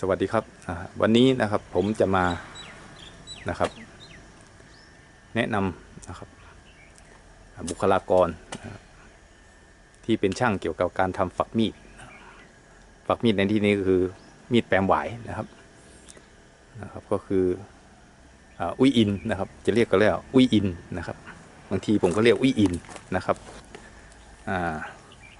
สวัสดีครับวันนี้นะครับผมจะมานะครับ แนะนำนะครับบุคลากร ที่เป็นช่างเกี่ยวกับการทำฝักมีดฝักมีดในที่นี้ก็คือมีดแปลมหวายนะครับนะครับ ก็คืออุ้ยอินนะครับ จะเรียกก็เรียกว่าอุ้ยอินนะครับ บางทีผมก็เรียกอุ้ยอินนะครับ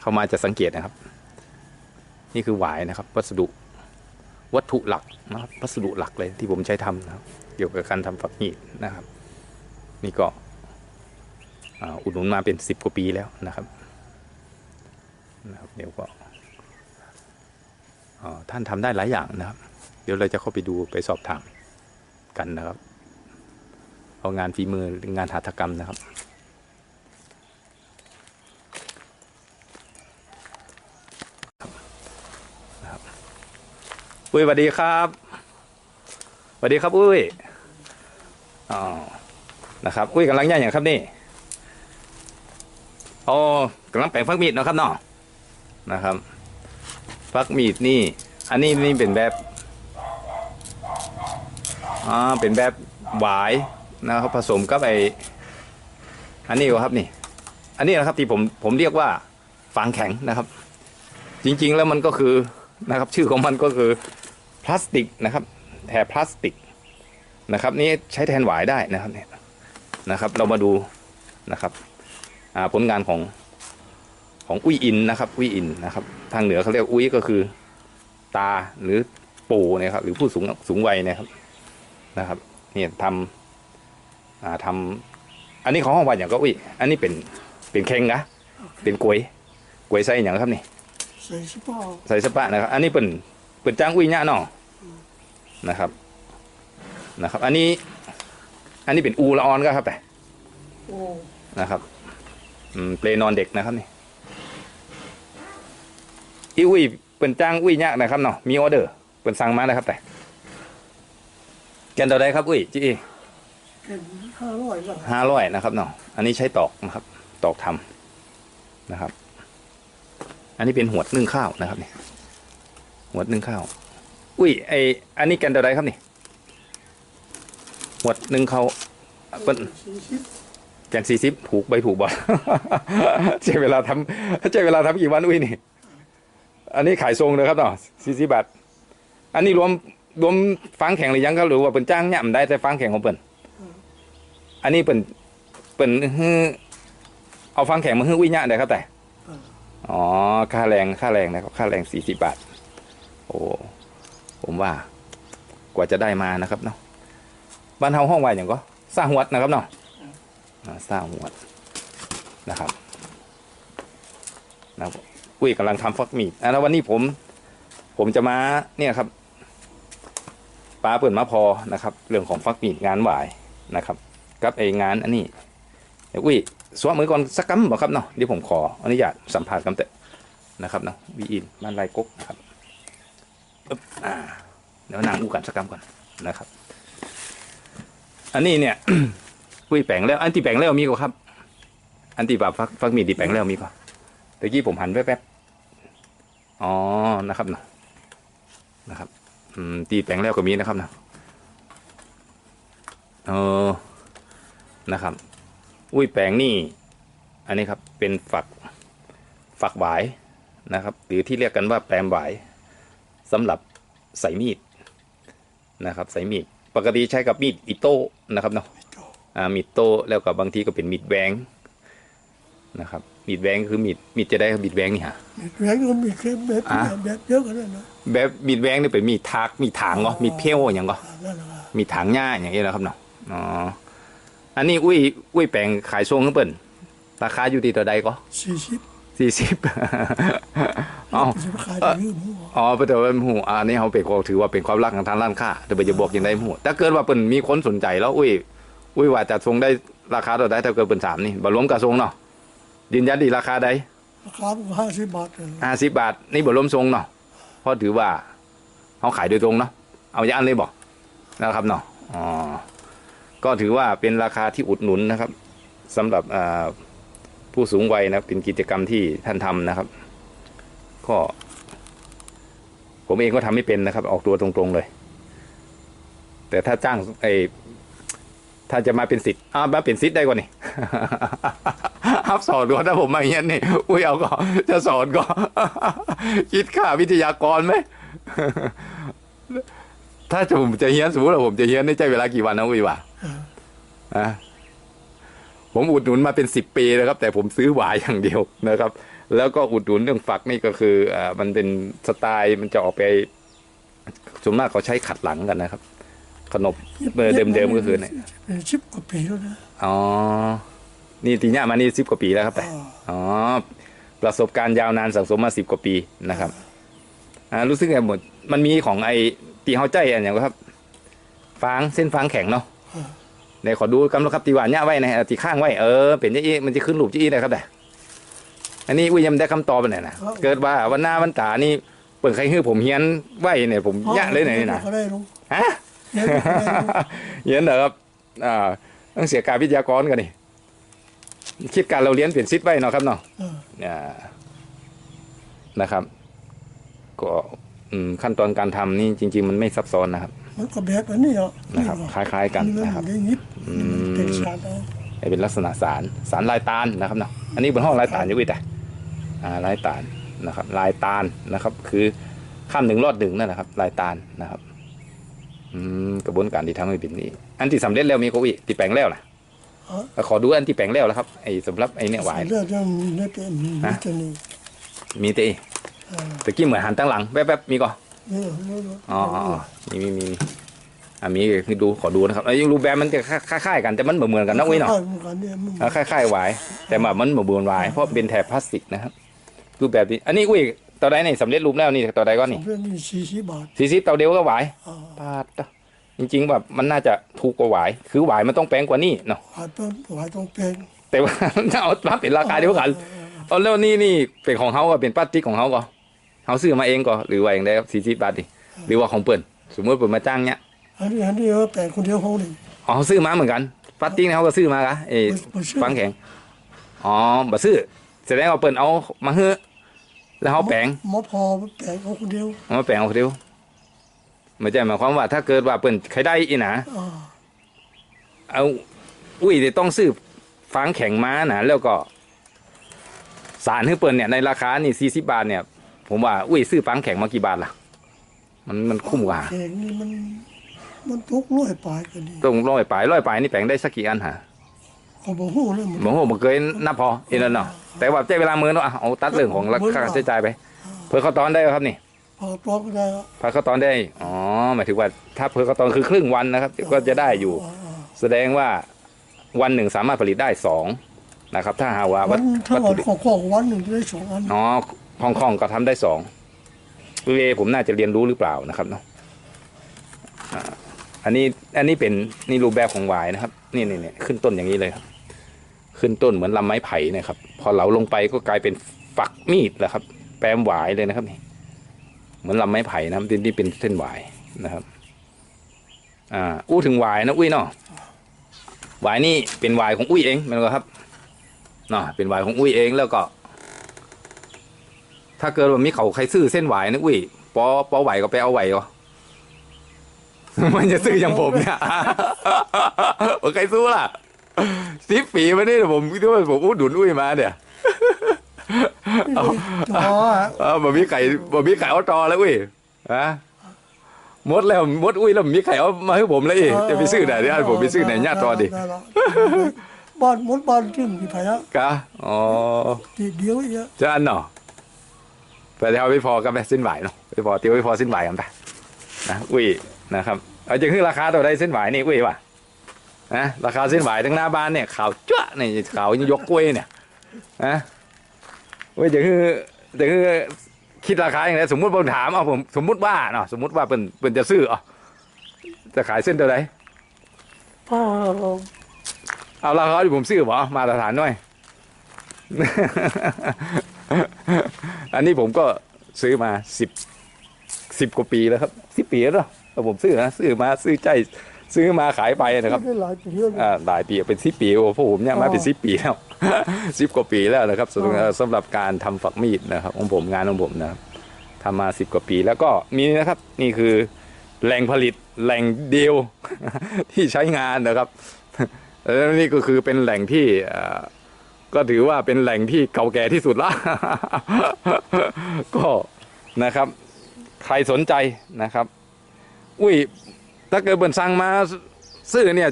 เข้ามาจะสังเกตนะครับ นี่คือหวายนะครับ วัสดุ วัตถุหลักนะครับวัสดุหลักเลยที่ผมใช้ทำนะครับเกี่ยวกับการทำฝักมีดนะครับ นี่ก็อุดหนุนมาเป็นสิบกว่าปีแล้วนะครับนะครับ เดี๋ยวก็ท่านทำได้หลายอย่างนะครับ เดี๋ยวเราจะเข้าไปดูไปสอบถามกันนะครับ เอางานฝีมืองานหัตถกรรมนะครับ อุ้ยสวัสดีครับสวัสดีครับ อุ้ยอ๋อนะครับ อุ้ยกำลังย่างอย่างครับนี่อ๋อกำลังแปลงฟักมีดนะครับเนาะนะครับฟักมีดนี่ อันนี้นี่เป็นแบบอ่าเป็นแบบหวายนะครับผสมกับไออันนี้ครับนี่ อันนี้นะครับที่ผมผมเรียกว่าฟางแข็งนะครับ จริง ๆ แล้วมันก็คือนะครับ ชื่อของมันก็คือ พลาสติกนะครับแถบพลาสติกนะครับนี่ใช้แทนหวายได้นะครับเนี่ยนะครับ เรามาดูนะครับผลงานของของอุ้ยอินนะครับอุ้ยอินนะครับ ทางเหนือเขาเรียกอุ้ยก็คือตาหรือปู่นะครับหรือผู้สูงสูงวัยนะครับนะครับเนี่ยทำทำอันนี้ของห้องวันอย่างก็อุ้ยอันนี้เป็นเป็นเข่งนะเป็นกวยกวยไส้อย่างครับนี่ใส่สปอร์ใส่สปะนะครับ อันนี้เป็น เป็นจ้างอุ้ยเนี่ยเนาะนะครับ นะครับ อันนี้ อันนี้เป็นอูละออนก็ครับ แต่โอ้นะครับ อืมเปลนอนเด็กนะครับนี่อีอุ้ยเป็นจ้างอุ้ยเนี่ยนะครับเนาะมีออเดอร์เป็นสั่งมานะครับ แต่แกนตัวใดครับอุ้ยจีเป็นห้าร้อยบาทห้าร้อยนะครับเนาะอันนี้ใช้ตอกนะครับ ตอกทำนะครับ อันนี้เป็นหัวดนึ่งข้าวนะครับนี่ หัวดนึ่งข้าว อุ้ยไออันนี้แกนตัวใดครับนี่หัวดนึ่งข้าวเป็นแกนสี่สิบถูกใบถูกบ่ใช้เวลาทำใช้เวลาทำกี่วันอุ้ยนี่ อันนี้ขายทรงเลยครับเนาะสี่สิบบาทอันนี้รวมรวมฟังแข่งหรือยังครับหรือว่าเป็นจ้างย่ำได้แต่ฟังแข่งของเปิ่นอันนี้เป็นเป็นเอาฟังแข่งมาฮือวิญญาได้ครับแต่อ๋อค่าแรงค่าแรงนะครับค่าแรงสี่สิบบาท โอ้ผมว่ากว่าจะได้มานะครับเนาะบ้านเฮาห้องไว้อย่างก็สร้างหวดนะครับเนาะสร้างหมวดนะครับนะอุ้ยกำลังทำฟักมีดอะแล้ววันนี้ผม ผมจะมาเนี่ยครับปลาเปิดมาพอนะครับ เรื่องของฟักมีดงานหวายนะครับกับไองานอันนี้เดี๋ยวอุ้ยสวมมือก่อนสักกำบอกครับเนาะเดี๋ยวผมขออนุญาตสัมภาษณ์กันเตะนะครับเนาะวีอินบ้านไรกกนะครับ อ่าเดี๋ยวนางอู้กันสักกำก่อนนะครับ อันนี้เนี่ยอุ้ยแปลงแล้ว อันที่แปลงแล้วมีก็ครับ อันที่แบบฟักฟักมีดีแปลงแล้วมีก็ตะกี้ผมหันแป๊บๆอ๋อนะครับนะนะครับ อืมตีแปลงแล้วก็มีนะครับนะเออนะครับ อุ้ยแปลงนี่ อันนี้ครับเป็นฝักฝักหวายนะครับ หรือที่เรียกกันว่าแปลมหวาย สำหรับใส่มีดนะครับใส่มีดปกติใช้กับมีดอิโต้นะครับเนาะไม่โตอ่ามีดโต้แล้วก็บางทีก็เป็นมีดแหวงนะครับมีดแหวงคือมีดมีดจะได้มีดแหวงนี่ฮะมีแรงก็มีแค่แบบอะแบบเยอะกันเลยนะแบบมีดแหวงนี่เป็นมีดทักมีดถางเนาะมีดเพี้ยวอย่างก็อ่านั่นแหละครับมีดถางหญ้าอย่างนี้นะครับเนาะอ๋ออันนี้อุ้ยอุ้ยแปลงขายทรงขึ้นเปิ่นราคาอยู่ที่ตัวใดก็สี่สิบ สี่สิบอ๋อจะขายได้ยืมหัวอ๋อเป็นแต่ว่าหูอันนี้เขาเป็นก็ถือว่าเป็นความรักของทางร้านค้าแต่ไปจะบอกยังได้หูถ้าเกิดว่าเปิ่นมีคนสนใจแล้ว อุ้ย อุ้ยว่าจะทรงได้ราคาตัวใดถ้าเกิดเป็นสามนี่บ่รวมกับทรงเนาะยืนยันดีราคาใดราคาห้าสิบบาทเลยห้าสิบบาท นี่บ่รวมทรงเนาะเพราะถือว่าเขาขายโดยตรงเนาะเอาอย่างนั้นเลยบอกนะครับเนาะอ๋อก็ถือว่าเป็นราคาที่อุดหนุนนะครับสำหรับอ่า ผู้สูงวัยนะครับเป็นกิจกรรมที่ท่านทำนะครับ ก็ ผมเองก็ทำไม่เป็นนะครับ ออกตัวตรงๆเลย แต่ถ้าจ้างไอถ้าจะมาเป็นสิทธิ์อ้าวมาเป็นสิทธิ์ได้กว่านี่ครับสอนก่อนถ้าผมมาเฮียนนี่อุ้ยเอาก็จะสอนก็คิดค่าวิทยากรไหมถ้าผมจะเฮียนสมมติว่าผมจะเฮียนได้ใช้เวลากี่วันนะอุ้ยวะอะ ผมอุดหนุนมาเป็นสิบปีนะครับ แต่ผมซื้อหวายอย่างเดียวนะครับ แล้วก็อุดหนุนเรื่องฝักนี่ก็คืออ่ามันเป็นสไตล์มันจะออกไปส่วนมากเขาใช้ขัดหลังกันนะครับ ขนมเบอร์เดิมๆก็คือเนี่ยเป็นสิบกว่าปีแล้วนะอ๋อนี่ตีเนี้ยมานี่สิบกว่าปีแล้วครับแต่อ่าอ๋อประสบการณ์ยาวนานสั่งสมมาสิบกว่าปีนะครับอ่ารู้สึกไงหมดมันมีของไอ้ตีเฮาใจอันอย่างครับ ฟางเส้นฟางแข็งเนาะ เดี๋ยวขอดูกำลังครับตีหวานเนี่ยไว้นะเอาตีข้างไว้เออเป็นยี่อี้มันจะขึ้นรูปยี่อี้ได้ครับแต่อันนี้อุ้ยยังได้คำตอบไปไหนนะเกิดว่าวันหน้าวันตานี่เปิดใครฮื้อผมเฮียนไว้เนี่ยผมยะเลยไหนนี่นะก็ได้ลงฮะเดี๋ยวก็ได้ลงเรียนเหรอครับอ่าต้องเสียการวิทยากรกันนี่คิดการเราเรียนเปลี่ยนซิดไว้เนาะครับเนาะเอออ่านะครับ ก็อืมขั้นตอนการทำนี่จริง ๆ มันไม่ซับซ้อนนะครับ มันก็แบบอันนี้อะนะครับคล้ายๆกันนี่มันนะครับได้ยิบอืมเป็นชาติเอาให้เป็นลักษณะสารสารลายตาลนะครับเนาะอันนี้บนห้องลายตาลอยู่อีกแต่อ่าลายตาลนะครับลายตาลนะครับ คือข้ามหนึ่งรอดหนึ่งนั่นแหละครับลายตาลนะครับอืมกระบวนการที่ทำให้เป็นนี้ อันที่สำเร็จแล้วมีโควิดที่แปลงแล้วนะอ๋อขอดูอันที่แปลงแล้วแล้วครับไอ้สำหรับไอ้เนี่ยหวายเลือดยังไม่เป็นฮะมิตรนี่มีแต่เออตะกี้เหมือนหันตั้งหลังแป๊บๆมีก่อนนี่นี่นี่ อ๋ออ๋ออ๋อมีมีมีมีอะมีคือดูขอดูนะครับไอ้ยังรูปแบบมันจะคล้ายๆกันแต่มันเหมือนเหมือนกันนะอุ้ยเนาะใช่เหมือนกันเนี่ยมันอะคล้ายๆหวายแต่แบบมันเหมือนบวนหวายเพราะเป็นแถบพลาสติกนะครับรูปแบบนี้อันนี้อุ้ยตัวใดนี่สำเร็จรูปแล้วนี่ตัวใดก็นี่เรื่องนี้สี่สิบบาทซีซีตัวเดียวก็หวายอ่าปาดอะจริงๆแบบมันน่าจะถูกกว่าหวายคือหวายมันต้องแพงกว่านี่เนาะหายต้นหายต้องแพงแต่ว่าเอามาเป็นราคาเดียวกันเอาแล้วนี่นี่เป็นของเขาก็เป็นพลาสติกของเขาก็ เขาซื้อมาเองก็หรือว่าอย่างไรครับสี่สิบบาทดิหรือว่าของเปิ่นสมมติเปิ่นมาจ้างเนี้ยอันนี้อันนี้เออแปลงคนเดียวห้องหนึ่งอ๋อเขาซื้อมาเหมือนกันพลาสติกเนี่ยเขาก็ซื้อมากะเอ้บ่ซื้อฟังแข็งอ๋อบ่ซื้อแสดงว่าเปิ่นเอามาเฮ้อแล้วเขาแปลงหมอพอแปลงเอาคนเดียวเอามาแปลงเอาเดียวไม่ใช่หมายความว่าถ้าเกิดว่าเปิ่นใครได้อีหนะอ่าเอาอุ้ยจะต้องซื้อฟางแข็งมานะแล้วก็สารให้เปิ่นเนี่ยในราคานี่สี่สิบาทเนี่ย ผมว่าอุ้ยซื้อฟางแข็งมากี่บาทล่ะ มันมันคุ้มกว่าแข็งนี่มัน มันทุกร้อยปลายก็ดีตรงร้อยปลายร้อยปลายนี่แปลงได้สักกี่อันฮะเขาบอกหู้เลยมันโมโหบ่เคยนับพอเอ็นแล้วเนาะแต่ว่าใช้เวลามือเนาะอะเอาตัดเรื่องของราคาใช้จ่ายไป เพื่อเขาตอนได้ครับนี่พอปลอกก็ได้อะเพื่อเขาตอนได้อ๋อหมายถึงว่าถ้าเพื่อเขาตอนคือครึ่งวันนะครับ ก็จะได้อยู่อ่าอ่าแสดงว่าวันหนึ่งสามารถผลิตได้สองนะครับ ถ้าหากว่าวัวัตนถ้าวัตวัถุนดิบของของวันหนึ่งจะได้สองอัน อ๋อ คล่องๆก็ทำได้สองเวผมน่าจะเรียนรู้หรือเปล่านะครับเนาะอันนี้อันนี้เป็นนี่รูปแบบของหวายนะครับ นี่นี่นี่ขึ้นต้นอย่างนี้เลยครับ ขึ้นต้นเหมือนลำไม้ไผ่นะครับ พอเหลาลงไปก็กลายเป็นฝักมีดแล้วครับ แปมหวายเลยนะครับนี่เหมือนลำไม้ไผ่นะครับที่นี่เป็นเส้นหวายนะครับ อ่าอู้ถึงหวายนะอุ้ยเนาะหวายนี่เป็นหวายของอุ้ยเองแมันก็ครับเนาะเป็นหวายของอุ้ยเองแล้วก็ ถ้าเกิดว่ามีเขาใครซื้อเส้นหวายนะอุ้ยปอปอไหวก็ไปเอาไหวก็มันจะซื้ออย่างผมเนี่ยว่าใครซื้อล่ะสิบปีมาเนี่ยผมคิดว่าผมอู้ดุนอุ้ยมาเนี่ยอ๋อเออบ่มีไก่บ่มีไก่เอาตอแล้วอุ้ยฮะหมดแล้วหมดอุ้ยแล้วมีไข่เอามาให้ผมเลยอีกจะไปซื้อไหนเนี่ยผมไปซื้อไหนญาติตอดิไละบ้านมดบ้านที่มีพายะกะอ๋อทีเดียวเยอะจะอันเนาะ ไปเดี๋ยวเอาไปพอกันไปสิ้นไหวเนาะไปพอเตียวไปพอสิ้นไหวกันไปนะอุ้ยนะครับเอาจะขึ้นราคาตัวใดสิ้นไหวนี่อุ้ยว่ะนะราคาสิ้นไหวทั้งหน้าบ้านเนี่ยขาวจ้วะนี่ขาวยกกล้วยเนี่ยนะอุ้ยจะคือจะคือคิดราคาอย่างไรสมมุติผมถามเอาผมสมมุติว่าเนาะสมมุติว่าเป็นเป็นจะซื้ออะจะขายเส้นตัวใดพ่อเอาราคาที่ผมซื้อบ่มาตรฐานหน่อย อันนี้ผมก็ซื้อมาสิบสิบกว่าปีแล้วครับสิบปีแล้วเนอะแต่ผมซื้อนะซื้อมาซื้อใจซื้อมาขายไปนะครับได้หลายปีแล้วอ่าหลายปีเป็นสิบปีโอ้พวกผมเนี่ยมาเป็นสิบปีแล้วสิบกว่าปีแล้วนะครับสำหรับอ๋อสำหรับการทำฝักมีดนะครับ ของผมงานของผมนะครับทำมาสิบกว่าปีแล้วก็มีนะครับ นี่คือแหล่งผลิตแหล่งเดียวที่ใช้งานนะครับแล้วนี่ก็คือเป็นแหล่งที่เอ่อ ก็ถือว่าเป็นแหล่งที่เก่าแก่ที่สุดละ ก็นะครับ ใครสนใจนะครับ อุ้ยถ้าเกิดเปิ่นสั่งมาซื้อเนี่ย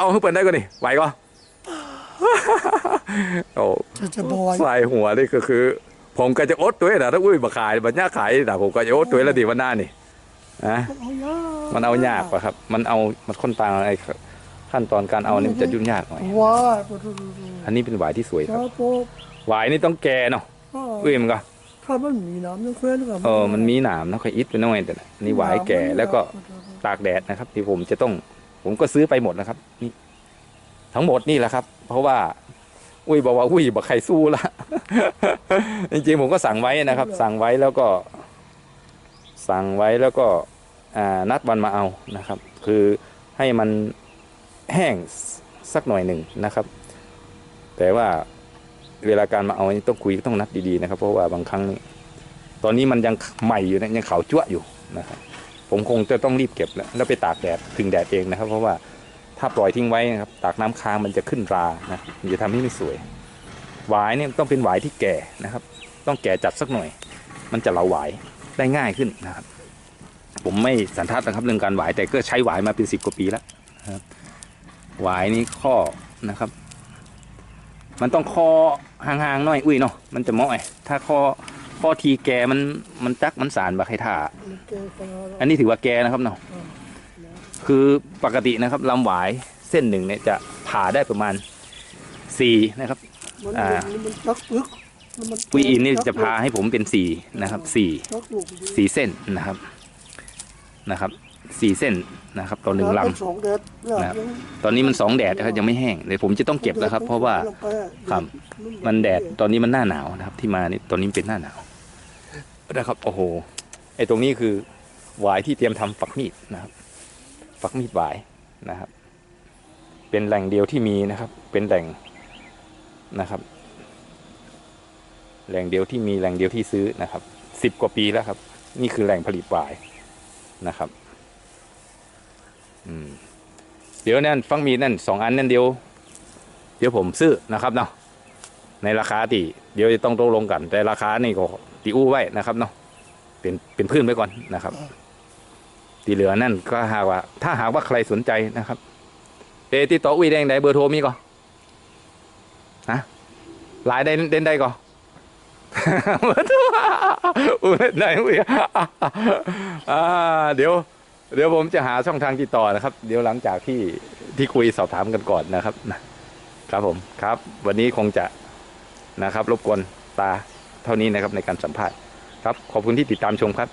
เอาให้เปิ่นได้ก็นี่ไหวก็โอ้จะจะบอยใส่หัวนี่ก็คือ ผมก็จะอดตัวนะถ้าอุ้ยมาขายบัญญัขายแต่ผมก็จะอดตัวแล้วดีวันหน้านี่นะเอายากมันเอายากกว่าครับ มันเอามันค่อนต่างไอ้ ขั้นตอนการเอานี่มันจะยุ่งยากหน่อย ว้ายปะดูดูอันนี้เป็นหวายที่สวยคจ้ารับโป๊ะหวายนี่ต้องแก่เนาะอุ้ยมันก็ ถ้ามันมีน้ำยังเคลื่อนกับเออมันมีหนามนะค่อยอิดไปหน่อยแต่นะนี่หวายแก่แล้วก็ตากแดดนะครับ ที่ผมจะต้อง ผมก็ซื้อไปหมดนะครับ นี่ ทั้งหมดนี่แหละครับ เพราะว่า อุ้ยบอกว่าอุ้ยบอกใครสู้ละ จริงๆผมก็สั่งไว้นะครับ สั่งไว้แล้วก็ สั่งไว้แล้วก็ อ่านัดวันมาเอานะครับ คือให้มัน แห้งสักหน่อยหนึ่งนะครับ แต่ว่าเวลาการมาเอาต้องคุยต้องนัดดีๆนะครับ เพราะว่าบางครั้งนี่ตอนนี้มันยังใหม่อยู่นะยังขาวจั่วอยู่นะครับ ผมคงจะต้องรีบเก็บแล้วแล้วไปตากแดดถึงแดดเองนะครับ เพราะว่าถ้าปล่อยทิ้งไว้นะครับ ตากน้ำค้างมันจะขึ้นรานะมันจะทำให้ไม่สวยหวายเนี่ยต้องเป็นหวายที่แก่นะครับ ต้องแก่จัดสักหน่อย มันจะเหลาหวายได้ง่ายขึ้นนะครับ ผมไม่สันทัดนะครับเรื่องการหวายแต่ก็ใช้หวายมาเป็นสิบกว่าปีแล้วนะครับ หวายนี่ข้อนะครับ มันต้องคอห่างๆหน่อย อุ้ยเนาะมันจะเหมาะไอ้ถ้าคอคอทีแก่มันมันจักมันสารบาใครท่าอันนี้ถือว่าแกนะครับเนาะอืมคือปกตินะครับลำหวายเส้นหนึ่งเนี่ยจะผ่าได้ประมาณสี่นะครับมันอ่ามันจักปึกแล้วมันปุยอินนี่จะพาให้ผมเป็นสี่นะครับสี่จักลูกสี่เส้นนะครับนะครับ สี่เส้นนะครับต่อหนึ่งลแล้วสองแดดแล้วนะครับยังำตอนนี้มันสองแดดนะครับยังไม่แห้งเดี๋ยวผมจะต้องเก็บแล้วครับ เพราะว่าครับมันแดดตอนนี้มันหน้าหนาวนะครับ ที่มานี่ตอนนี้เป็นหน้าหนาวนะครับโอ้โหไอตรงนี้คือหวายที่เตรียมทำฝักมีดนะครับ ฝักมีดหวายนะครับ เป็นแหล่งเดียวที่มีนะครับ เป็นแหล่งนะครับ แหล่งเดียวที่มีแหล่งเดียวที่ซื้อนะครับสิบกว่าปีแล้วครับ นี่คือแหล่งผลิตหวายนะครับอืม เดี๋ยวนั่นฟังมีนั่นสองอันนั่นเดียว เดี๋ยวผมซื้อนะครับเนาะในราคาที่เดี๋ยวจะต้องตกลงกัน แต่ราคานี่ก็ตีอู้ไว้นะครับเนาะเป็นเป็นพื้นไว้ก่อนนะครับที่เหลือนั่นก็หากว่า ถ้าหากว่าใครสนใจนะครับเอติดต่ออุ้ยแดงได้เบอร์โทรมีก่อนฮะไลน์ได้เด่นได้ก่อนเบอร์โทรอุ้ยได้อุ้ยอ่าเดี๋ยว เดี๋ยวผมจะหาช่องทางติดต่อนะครับ เดี๋ยวหลังจากที่ที่คุยสอบถามกันก่อนนะครับครับผมครับ วันนี้คงจะนะครับ รบกวนตาเท่านี้นะครับในการสัมภาษณ์ครับ ขอบคุณที่ติดตามชมครับ